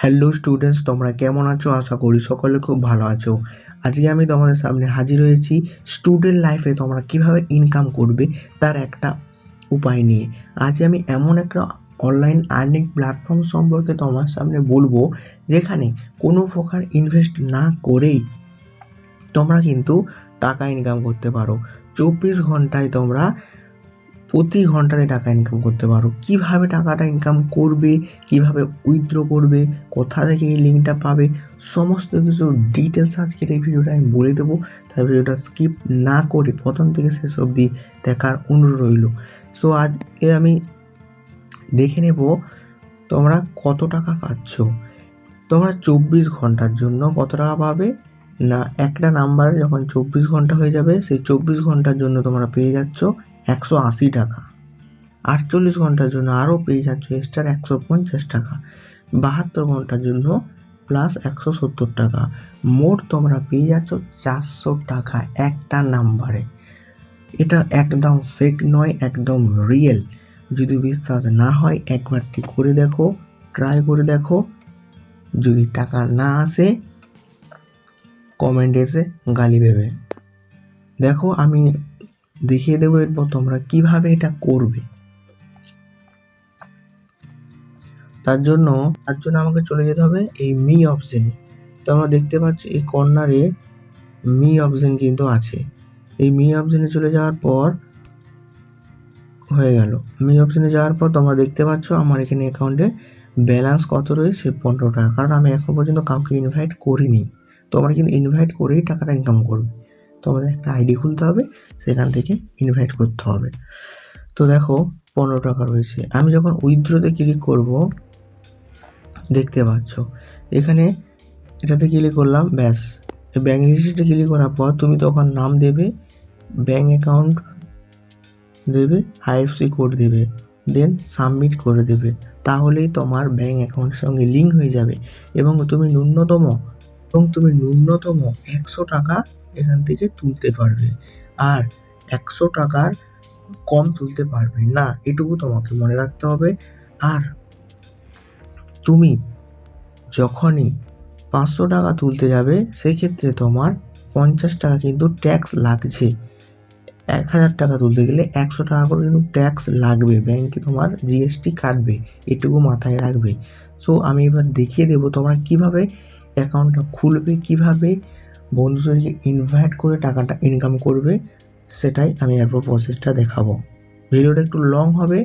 Hello students তোমরা কেমন আছো? আশা করি সকলে খুব ভালো আছো। আজকে আমি তোমাদের সামনে হাজির হয়েছি স্টুডেন্ট লাইফে তোমরা কীভাবে ইনকাম করবে তার একটা উপায় নিয়ে। আজ আমি এমন একটা অনলাইন আর্নিং প্ল্যাটফর্ম সম্পর্কে তোমার সামনে বলব, যেখানে কোনো প্রকার ইনভেস্ট না করেই তোমরা কিন্তু টাকা ইনকাম করতে পারো। চব্বিশ ঘন্টায় তোমরা প্রতি ঘন্টাতে টাকা ইনকাম করতে পারো। কীভাবে টাকাটা ইনকাম করবে, কীভাবে উইথড্র করবে, কোথা থেকে এই লিঙ্কটা পাবে, সমস্ত কিছু ডিটেলস আজকের এই ভিডিওটা আমি বলে দেবো। তাই ভিডিওটা স্কিপ না করে প্রথম থেকে শেষ অবধি দেখার অনুরোধ রইল। সো আজকে আমি দেখে নেব তোমরা কত টাকা পাচ্ছ। তোমরা চব্বিশ ঘণ্টার জন্য কত টাকা পাবে? না, একটা নাম্বারে যখন চব্বিশ ঘণ্টা হয়ে যাবে, সেই চব্বিশ ঘণ্টার জন্য তোমরা পেয়ে যাচ্ছ একশো আশি টাকা। আটচল্লিশ ঘণ্টার জন্য আরও পেয়ে যাচ্ছ এক্সট্রা একশো পঞ্চাশ টাকা। বাহাত্তর ঘণ্টার জন্য প্লাস একশো সত্তর টাকা। মোট তোমরা পেয়ে যাচ্ছ চারশো টাকা একটা নাম্বারে। এটা একদম ফেক নয়, একদম রিয়েল যদি বিশ্বাস না হয় একবারটি করে দেখো ট্রাই করে দেখো। যদি টাকা না আসে কমেন্ট এসে গালি দেবে। দেখো আমি দেখিয়ে দেবো এরপর তোমরা কীভাবে এটা করবে। তার জন্য তার জন্য আমাকে চলে যেতে হবে এই মি অপশনে। তোমরা দেখতে পাচ্ছ এই কর্নারে মি অপশন কিন্তু আছে। এই মি অপশনে চলে যাওয়ার পর হয়ে গেল। মি অপশনে যাওয়ার পর তোমরা দেখতে পাচ্ছ আমার এখানে অ্যাকাউন্টে ব্যালেন্স কত রয়েছে পনেরো টাকা। কারণ আমি এখন পর্যন্ত কাউকে ইনভাইট করিনি। তোমরা কিন্তু ইনভাইট করেই টাকাটা ইনকাম করবে। তোমাদের একটা আইডি খুলতে হবে, সেখান থেকে ইনভাইট করতে হবে। তো দেখো, পনেরো টাকা রয়েছে। আমি যখন উইথড্রোতে ক্লিক করব, দেখতে পাচ্ছ, এখানে এটাতে ক্লিক করলাম, ব্যাস। ব্যাঙ্ক ডিটেলসে ক্লিক করার পর তুমি তখন নাম দেবে ব্যাঙ্ক অ্যাকাউন্ট দেবে আইএফসি কোড দেবে দেন সাবমিট করে দেবে। তাহলেই তোমার ব্যাঙ্ক অ্যাকাউন্টের সঙ্গে লিঙ্ক হয়ে যাবে। এবং তুমি ন্যূনতম, এবং তুমি ন্যূনতম একশো টাকা এখান থেকে তুলতে পারবে। আর একশো টাকার কম তুলতে পারবে না, এটুকু তোমাকে মনে রাখতে হবে। আর তুমি যখনই পাঁচশো টাকা তুলতে যাবে, সেক্ষেত্রে তোমার পঞ্চাশ টাকা কিন্তু ট্যাক্স লাগছে। এক হাজার টাকা তুলতে গেলে একশো টাকা করে কিন্তু ট্যাক্স লাগবে, ব্যাংকে তোমার জিএসটি কাটবে, এটুকু মাথায় রাখবে। সো আমি এবার দেখিয়ে দেবো তোমরা কীভাবে অ্যাকাউন্টটা খুলবে, কীভাবে বন্ধুদেরকে ইনভাইট করে টাকাটা ইনকাম করবে, সেটাই আমি এরপর প্রসেসটা দেখাবো। ভিডিওটা একটু লং হবে,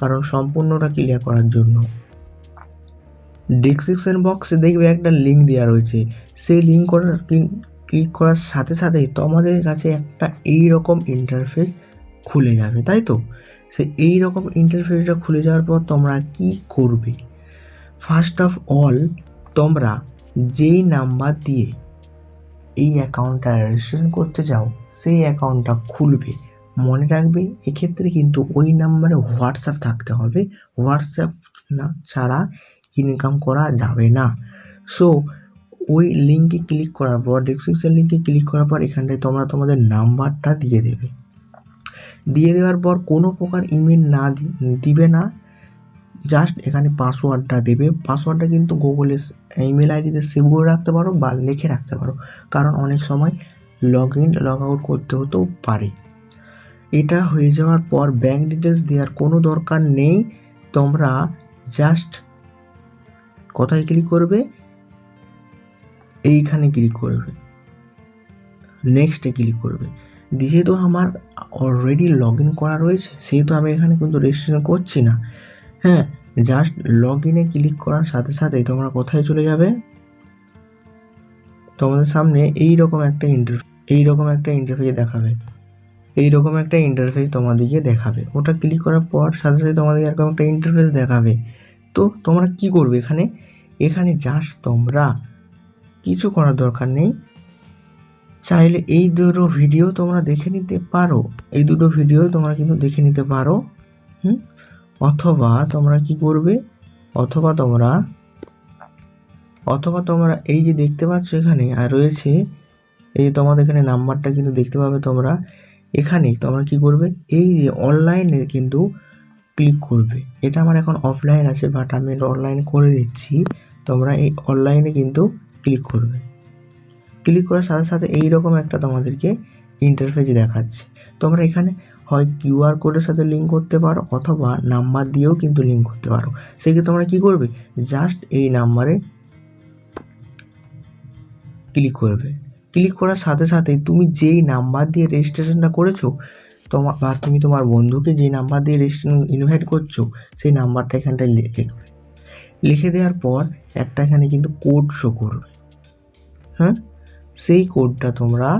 কারণ সম্পূর্ণটা ক্লিয়ার করার জন্য। ডিসক্রিপশন বক্সে দেখবে একটা লিঙ্ক দেওয়া রয়েছে। সেই লিঙ্ক করার ক্লিক করার সাথে সাথেই তোমাদের কাছে একটা এই রকম ইন্টারফেস খুলে যাবে, তাই তো? সে এই রকম ইন্টারফেসটা খুলে যাওয়ার পর তোমরা কি করবে? ফার্স্ট অফ অল তোমরা যেই নাম্বার দিয়ে এই অ্যাকাউন্টটা রেজিস্ট্রেশন করতে চাও সেই অ্যাকাউন্টটা খুলবে। মনে রাখবে, এক্ষেত্রে কিন্তু ওই নাম্বারে হোয়াটসঅ্যাপ থাকতে হবে। হোয়াটসঅ্যাপ না ছাড়া ইনকাম করা যাবে না। সো ওই লিঙ্কে ক্লিক করার পর ডিসক্রিপশন লিঙ্কে ক্লিক করার পর, এখানটায় তোমরা তোমাদের নাম্বারটা দিয়ে দেবে। দিয়ে দেওয়ার পর কোনো প্রকার ইমেল না দিবে না। জাস্ট এখানে পাসওয়ার্ডটা দেবে। পাসওয়ার্ডটা কিন্তু গুগলে ইমেল আইডিতে সেভ করে রাখতে পারো বা লিখে রাখতে পারো। কারণ অনেক সময় লগ ইন লগ আউট করতে হতেও পারে। এটা হয়ে যাওয়ার পর ব্যাঙ্ক ডিটেলস দেওয়ার কোনো দরকার নেই। তোমরা জাস্ট কোথায় ক্লিক করবে? এইখানে ক্লিক করবে। নেক্সটে ক্লিক করবে। যেহেতু আমার অলরেডি লগ ইন করা রয়েছে, সেহেতু আমি এখানে কিন্তু রেজিস্ট্রেশন করছি না। হ্যাঁ জাস্ট লগ ইনে ক্লিক করার সাথে সাথেই তোমরা কোথায় চলে যাবে? তোমাদের সামনে এই রকম একটা ইন্টার এই রকম একটা ইন্টারফেস দেখাবে। এই রকম একটা ইন্টারফেস তোমাদেরকে দেখাবে। ওটা ক্লিক করার পর সাথে সাথে তোমাদের এরকম একটা ইন্টারফেস দেখাবে। তো তোমরা কি করবে এখানে? এখানে জাস্ট তোমরা কিছু করার দরকার নেই। চাইলে এই দুটো ভিডিও তোমরা দেখে নিতে পারো। এই দুটো ভিডিও তোমরা কিন্তু দেখে নিতে পারো। হুম? অথবা তোমরা কি করবে? অথবা তোমরা অথবা তোমরা এই যে দেখতে পাচ্ছ এখানে, আর রয়েছে এই যে তোমাদের এখানে নাম্বারটা কিন্তু দেখতে পাবে তোমরা। এখানে তোমরা কি করবে? এই যে অনলাইনে কিন্তু ক্লিক করবে। এটা আমার এখন অফলাইন আছে বাট আমি এটা অনলাইন করে দিচ্ছি। তোমরা এই অনলাইনে কিন্তু ক্লিক করবে। ক্লিক করার সাথে সাথে এই রকম একটা তোমাদেরকে ইন্টারফেস দেখাচ্ছে। তোমরা এখানে হয় কিউআর কোডের সাথে লিঙ্ক করতে পারো অথবা নাম্বার দিয়েও কিন্তু লিঙ্ক করতে পারো। সেক্ষেত্রে তোমরা কী করবে? জাস্ট এই নাম্বারে ক্লিক করবে। ক্লিক করার সাথে সাথে তুমি যেই নাম্বার দিয়ে রেজিস্ট্রেশনটা করেছ তোমার বা তুমি তোমার বন্ধুকে যে নাম্বার দিয়ে রেজিস্ট্রেশন ইনভাইট করছ, সেই নাম্বারটা এখানটায় লিখবে। লিখে দেওয়ার পর একটা এখানে কিন্তু কোড শো করবে। হ্যাঁ? সেই কোডটা তোমরা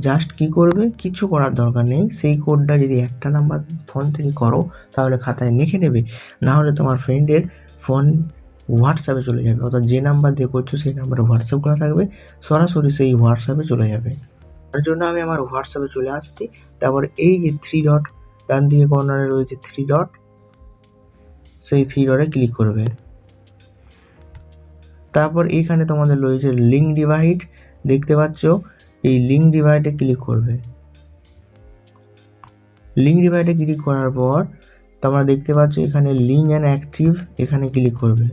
জাস্ট কি করবে? কিছু করার দরকার নেই। সেই কোডটা যদি একটা নাম্বার ফোন থেকে করো, তাহলে খাতায় লিখে নেবে। না হলে তোমার ফ্রেন্ডের ফোন হোয়াটসঅ্যাপে চলে যাবে। অর্থাৎ যে নাম্বার দিয়ে করছ, সেই নাম্বারে হোয়াটসঅ্যাপ করা থাকবে। সরাসরি সেই হোয়াটসঅ্যাপে চলে যাবে। তার জন্য আমি আমার হোয়াটসঅ্যাপে চলে আসছি। তারপর এই যে থ্রি ডট ডান দিকে কর্নারে রয়েছে থ্রি ডট সেই থ্রি ডটে ক্লিক করবে। তারপর এইখানে তোমাদের রয়েছে লিঙ্ক ডিভাইড দেখতে পাচ্ছ? এই লিঙ্ক ডিভাইডে ক্লিক করবে। লিঙ্ক ডিভাইডে ক্লিক করার পর তোমরা দেখতে পাচ্ছ এখানে লিঙ্ক অ্যান্ড অ্যাক্টিভ এখানে ক্লিক করবে।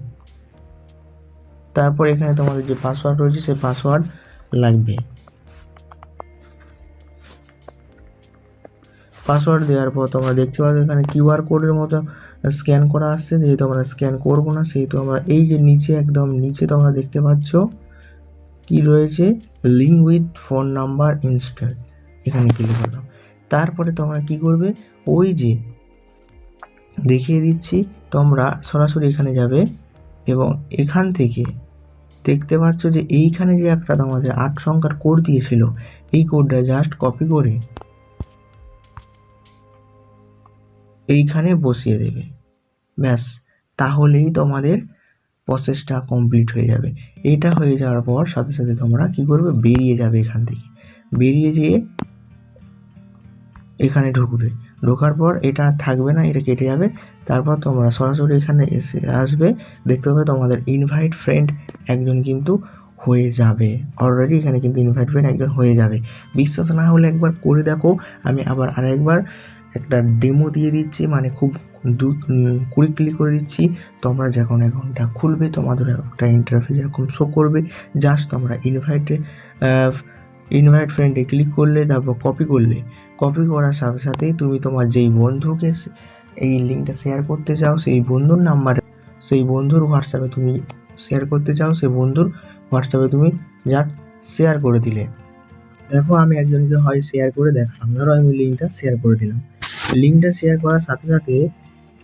তারপর এখানে তোমাদের যে পাসওয়ার্ড রয়েছে সেই পাসওয়ার্ড লাগবে। পাসওয়ার্ড দেওয়ার পর তোমরা দেখতে পাচ্ছ এখানে কিউআর কোডের মতো স্ক্যান করা আসছে। যেহেতু আমরা স্ক্যান করব না, সেহেতু আমরা এই যে নিচে একদম নিচে তোমরা দেখতে পাচ্ছ কি রয়েছে? Link with phone number instant এখানে ক্লিক করলাম। তারপরে তোমরা কি করবে? ওই যে দেখিয়ে দিচ্ছি, তোমরা সরাসরি এখানে যাবে এবং এখান থেকে দেখতে পাচ্ছ যে এইখানে যে একটা তোমাদের আট সংখ্যার কোড দিয়েছিল, এই কোডটা জাস্ট কপি করে এইখানে বসিয়ে দেবে। ব্যাস, তাহলেই তোমাদের প্রসেসটা কমপ্লিট হয়ে যাবে। এটা হয়ে যাওয়ার পর সাথে সাথে তোমরা কি করবে? বেরিয়ে যাবে এখান থেকে। বেরিয়ে যেয়ে এখানে ঢুকবে। ঢোকার পর এটা থাকবে না, এটা কেটে যাবে। তারপর তোমরা সরাসরি এখানে এসে আসবে। দেখতে পাবে তোমাদের ইনভাইট ফ্রেন্ড একজন কিন্তু হয়ে যাবে। অলরেডি এখানে কিন্তু ইনভাইট ফ্রেন্ড একজন হয়ে যাবে। বিশ্বাস না হলে একবার করে দেখো। আমি আবার আরেকবার একটা ডেমো দিয়ে দিচ্ছি। মানে খুব দু কুড়ি ক্লিক করে দিচ্ছি। তোমরা যখন অ্যাকাউন্টটা খুলবে, তোমাদের একটা ইন্টারফেস এরকম শো করবে। জাস্ট তোমরা ইনভাইটে ইনভাইট ফ্রেন্ডে ক্লিক করলে, তারপর কপি করলে। কপি করার সাথে সাথেই তুমি তোমার যেই বন্ধুকে এই লিঙ্কটা শেয়ার করতে চাও, সেই বন্ধুর নাম্বারে সেই বন্ধুর হোয়াটসঅ্যাপে তুমি শেয়ার করতে চাও, সেই বন্ধুর হোয়াটসঅ্যাপে তুমি জাস্ট শেয়ার করে দিলে। দেখো, আমি একজনকে হয় শেয়ার করে দেখালাম। ধরো, আমি লিঙ্কটা শেয়ার করে দিলাম। লিঙ্কটা শেয়ার করার সাথে সাথে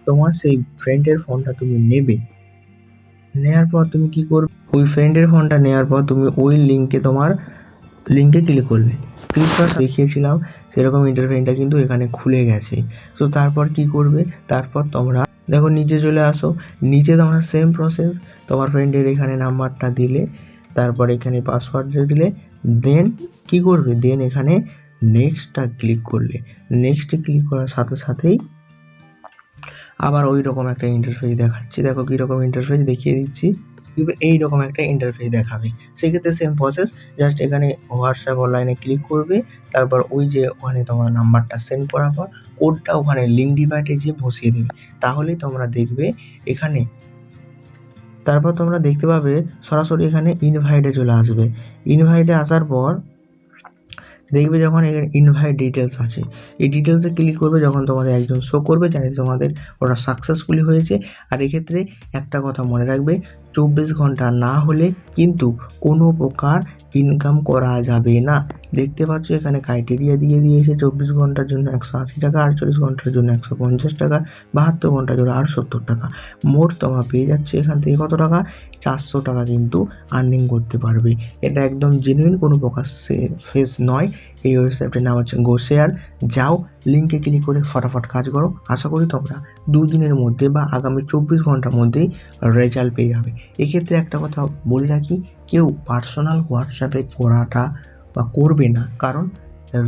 তোমার সেই ফ্রেন্ডের ফোনটা তুমি নেবে। নেওয়ার পর তুমি কি করবে? ওই ফ্রেন্ডের ফোনটা নেওয়ার পর তুমি ওই লিঙ্কে তোমার লিঙ্কে ক্লিক করবে। ক্লিক দেখিয়েছিলাম, সেরকম ইন্টারফেসটা কিন্তু এখানে খুলে গেছে। তো তারপর কি করবে? তারপর তোমরা দেখো, নিচে চলে আসো। নিচে তোমরা সেম প্রসেস তোমার ফ্রেন্ডের এখানে নাম্বারটা দিলে, তারপর এখানে পাসওয়ার্ড দিলে দেন কি করবে? দেন এখানে নেক্সটটা ক্লিক করলে। নেক্সটে ক্লিক করার সাথে সাথেই আবার ওই রকম একটা ইন্টারফেস দেখাচ্ছি। দেখো কীরকম ইন্টারফেস দেখিয়ে দিচ্ছি। এই রকম একটা ইন্টারফেস দেখাবে। সেক্ষেত্রে সেম প্রসেস জাস্ট এখানে হোয়াটসঅ্যাপ অনলাইনে ক্লিক করবে। তারপর ওই যে ওখানে তোমার নাম্বারটা সেন্ড করার পর কোডটা ওখানে লিঙ্ক ডিভাইডে যেয়ে বসিয়ে দেবে। তাহলেই তোমরা দেখবে এখানে তারপর তোমরা দেখতে পাবে সরাসরি এখানে ইনভাইটে চলে আসবে। ইনভাইটে আসার পর দেখবে যখন এখানে ইনভাইট ডিটেলস আছে। এই ডিটেলসে ক্লিক করবে যখন তোমাদের একজন শো করবে জানি তোমাদের ওটা সাকসেসফুলি হয়েছে। আর এক্ষেত্রে একটা কথা মনে রাখবে, চব্বিশ ঘণ্টা না হলে কিন্তু কোনো প্রকার ইনকাম করা যাবে না। দেখতে পাচ্ছ এখানে ক্রাইটেরিয়া দিয়ে দিয়েছে, চব্বিশ ঘণ্টার জন্য একশো আশি টাকা, আটচল্লিশ ঘণ্টার জন্য একশো পঞ্চাশ টাকা, বাহাত্তর ঘণ্টার জন্য আর সত্তর টাকা। মোট তোমরা পেয়ে যাচ্ছ এখান থেকে কত টাকা? চারশো টাকা কিন্তু আর্নিং করতে পারবে। এটা একদম জেনুইন কোনো প্রকার ফেস নয়। এই ওয়েবসাইটের নাম হচ্ছে গোশেয়ার যাও লিঙ্কে ক্লিক করে ফটাফট কাজ করো। আশা করি তোমরা দুদিনের মধ্যে বা আগামী চব্বিশ ঘণ্টার মধ্যেই রেজাল্ট পেয়ে যাবে। এক্ষেত্রে একটা কথা বলে রাখি, কেউ পার্সোনাল হোয়াটসঅ্যাপে করাটা বা করবে না। কারণ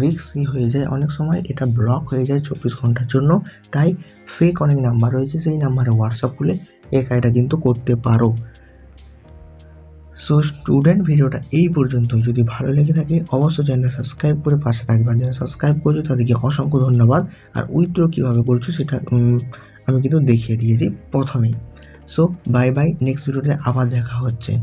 রিস্কই হয়ে যায় অনেক সময়, এটা ব্লক হয়ে যায় চব্বিশ ঘণ্টার জন্য। তাই ফেক অনেক নাম্বার রয়েছে, সেই নাম্বারে হোয়াটসঅ্যাপ খুলে এই কাজটা কিন্তু করতে পারো। সো স্টুডেন্ট ভিডিওটা এই পর্যন্ত যদি ভালো লেগে থাকে, অবশ্যই চ্যানেল সাবস্ক্রাইব করে পাশে থাকবে যারা সাবস্ক্রাইব করছ, তাদেরকে অসংখ্য ধন্যবাদ। আর উইথড্র কীভাবে করছ, সেটা আমি কিন্তু দেখিয়ে দিয়েছি প্রথমেই। সো বাই বাই নেক্সট ভিডিওতে আবার দেখা হচ্ছে।